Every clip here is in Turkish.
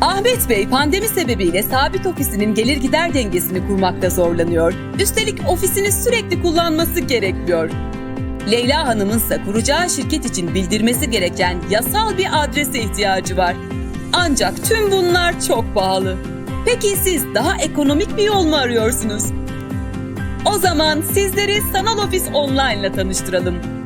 Ahmet Bey pandemi sebebiyle sabit ofisinin gelir gider dengesini kurmakta zorlanıyor. Üstelik ofisini sürekli kullanması gerekmiyor. Leyla Hanım'ın ise kuracağı şirket için bildirmesi gereken yasal bir adrese ihtiyacı var. Ancak tüm bunlar çok pahalı. Peki siz daha ekonomik bir yol mu arıyorsunuz? O zaman sizleri Sanal Ofis Online ile tanıştıralım.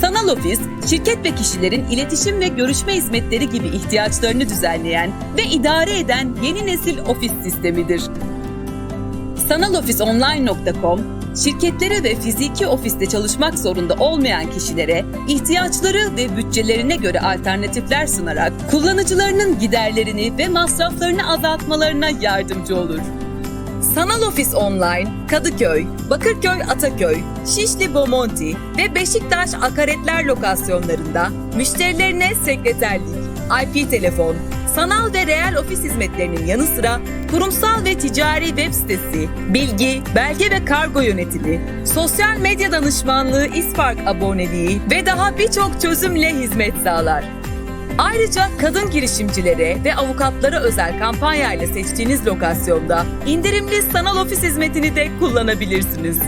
Sanal Ofis, şirket ve kişilerin iletişim ve görüşme hizmetleri gibi ihtiyaçlarını düzenleyen ve idare eden yeni nesil ofis sistemidir. Sanalofisonline.com, şirketlere ve fiziki ofiste çalışmak zorunda olmayan kişilere ihtiyaçları ve bütçelerine göre alternatifler sunarak kullanıcılarının giderlerini ve masraflarını azaltmalarına yardımcı olur. Sanal Ofis Online, Kadıköy, Bakırköy Ataköy, Şişli Bomonti ve Beşiktaş Akaretler lokasyonlarında müşterilerine sekreterlik, IP telefon, sanal ve reel ofis hizmetlerinin yanı sıra kurumsal ve ticari web sitesi, bilgi, belge ve kargo yönetimi, sosyal medya danışmanlığı, İspark aboneliği ve daha birçok çözümle hizmet sağlar. Ayrıca kadın girişimcilere ve avukatlara özel kampanya ile seçtiğiniz lokasyonda indirimli sanal ofis hizmetini de kullanabilirsiniz.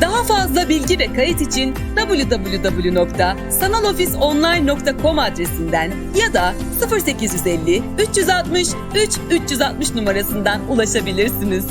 Daha fazla bilgi ve kayıt için www.sanalofisonline.com adresinden ya da 0850 363 360 numarasından ulaşabilirsiniz.